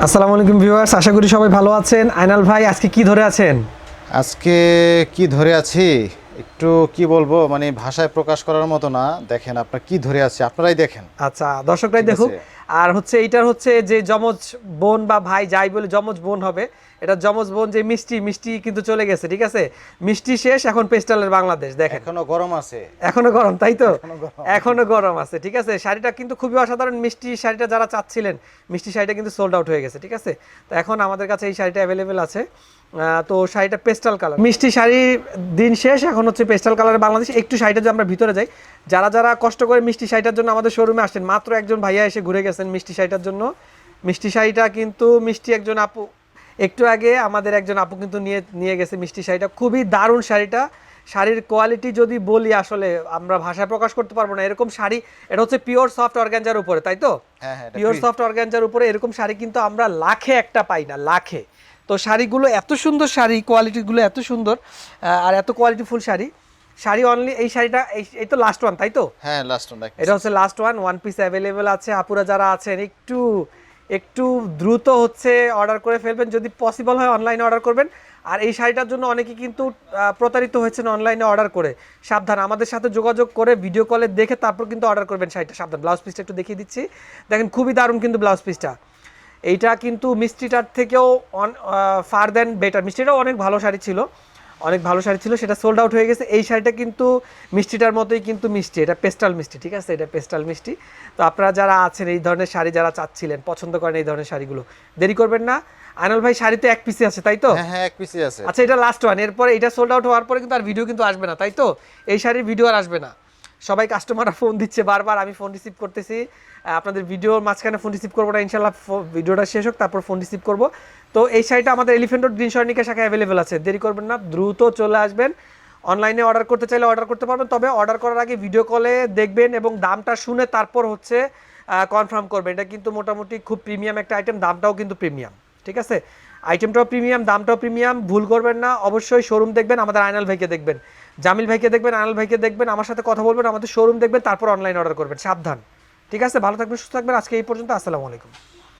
আসসালামু আলাইকুম ভিউয়ার্স আশা করি সবাই ভালো আছেন। আইনাল ভাই আজকে কি ধরে আছেন? আজকে কি ধরে আছি? একটু কি বলব মানে ভাষায় প্রকাশ করার মতো না। দেখেন আপনার কি ধরে আছে আপনারাই দেখেন। আচ্ছা দর্শকরাই দেখুন। আর হচ্ছে এইটার হচ্ছে যে যমজ বোন বা ভাই যাই বলে যমজ বোন হবে এটা যমজ বোন যে মিষ্টি মিষ্টি কিন্তু চলে গেছে ঠিক আছে? মিষ্টি শেষ এখন পেস্টালের বাংলাদেশ দেখেন। এখনও গরম আছে। এখনও গরম তাই তো? এখনও গরম। আছে। ঠিক আছে? শাড়িটা কিন্তু খুবই অসাধারণ মিষ্টি শাড়িটা যারা চাচ্ছিলেন মিষ্টি শাড়িটা কিন্তু সোল্ড আউট হয়ে গেছে ঠিক আছে? তো এখন আমাদের কাছে এই শাড়িটা অ্যাভেলেবেল আছে। আহ, তো শাড়িটা পেস্টাল কালার মিষ্টি শাড়ি দিন শেষ এখন হচ্ছে পেস্টাল কালারের বাংলাদেশ। একটু শাড়িটা যদি আমরা ভিতরে যাই যারা যারা কষ্ট করে মিষ্টি শাড়িটার জন্য আমাদের শোরুমে আসেন মাত্র একজন ভাইয়া এসে ঘুরে গেছেন মিষ্টি শাড়িটার জন্য। মিষ্টি শাড়িটা কিন্তু মিষ্টি একজন আপু একটু আগে আমাদের একজন আপু কিন্তু নিয়ে নিয়ে গেছে মিষ্টি শাড়িটা। খুবই দারুণ শাড়িটা। শাড়ির কোয়ালিটি যদি বলি আসলে আমরা ভাষায় প্রকাশ করতে পারব না। এরকম শাড়ি এটা হচ্ছে পিওর সফট অর্গানজার উপরে তাই তো? হ্যাঁ হ্যাঁ পিওর সফট অর্গানজার উপরে এরকম শাড়ি কিন্তু আমরা লাখে একটা পাই না লাখে। তো শাড়িগুলো এত সুন্দর শাড়ি কোয়ালিটিগুলো এত সুন্দর আর এত কোয়ালিটিফুল শাড়ি। শাড়ি অনলি এই শাড়িটা এই তো লাস্ট ওয়ান তাই তো? হ্যাঁ লাস্ট ওয়ান এটা হচ্ছে last one one piece available আছে আপুরা যারা আছেন একটু একটু দ্রুত হচ্ছে অর্ডার করে ফেলবেন যদি পসিবল হয় অনলাইনে অর্ডার করবেন। আর এই শাড়িটার জন্য অনেকে কিন্তু প্রতারিত হয়েছেন অনলাইনে অর্ডার করে। সাবধান আমাদের সাথে যোগাযোগ করে ভিডিও কলে দেখে তারপর কিন্তু অর্ডার করবেন শাড়িটা। সাবধান ব্লাউজ পিসটা একটু দেখিয়ে দিচ্ছি। দেখেন খুবই দারুণ কিন্তু ব্লাউজ পিসটা এইটা কিন্তু মিষ্টিটার থেকেও অন ফার দেন বেটার মিষ্টিটাও অনেক ভালো শাড়ি ছিল। অনেক ভালো শাড়ি ছিল সেটা সোল্ড আউট হয়ে গেছে। এই শাড়িটা কিন্তু মিষ্টিটার মতোই কিন্তু মিষ্টি এটা পেস্টাল মিষ্টি ঠিক আছে? এটা পেস্টাল মিষ্টি। তো আপনারা যারা আছেন এই ধরনের শাড়ি যারা চাচ্ছিলেন পছন্দ করেন এই ধরনের শাড়িগুলো দেরি করবেন না। আনল ভাই শাড়ি তো এক পিসি আছে তাই তো? হ্যাঁ হ্যাঁ এক পিসি আছে। আচ্ছা এটা লাস্ট ওয়ান এরপর এটা সোল্ড আউট হওয়ার পরে কিন্তু আর ভিডিও কিন্তু আসবে না তাই তো? এই শাড়ির ভিডিও আর আসবে না। সবাই কাস্টমাররা ফোন দিচ্ছে বারবার, আমি ফোন রিসিভ করতেছি। আপনাদের ভিডিওর মাঝখানে ফোন রিসিভ করব না ইনশাল্লাহ ভিডিওটা শেষ হোক, তারপর ফোন রিসিভ করব। তো এই শাড়িটা আমাদের এলিফেন্ট রোড গ্রিন স্বর্ণিকা শাখায় অ্যাভেলেবেল আছে। দেরি করবেন না, দ্রুত চলে আসবেন। অনলাইনে অর্ডার করতে চাইলে অর্ডার করতে পারবেন, তবে অর্ডার করার আগে ভিডিও কলে দেখবেন এবং দামটা শুনে তারপর হচ্ছে কনফার্ম করবেন। এটা কিন্তু মোটামুটি খুব প্রিমিয়াম একটা আইটেম দামটাও কিন্তু প্রিমিয়াম ঠিক আছে? আইটেমটাও প্রিমিয়াম, দামটাও প্রিমিয়াম, ভুল করবেন না। অবশ্যই শোরুম দেখবেন, আমাদের আয়নাল ভাইকে দেখবেন। জামিল ভাইকে দেখবেন আইনাল ভাইকে দেখবেন, আমার সাথে কথা বলবেন, আমাদের শোরুম দেখবেন, তারপর অনলাইন অর্ডার করবেন। সাবধান। ঠিক আছে? ভালো থাকবেন, সুস্থ থাকবেন। আজকে এই পর্যন্ত, আসসালামু আলাইকুম।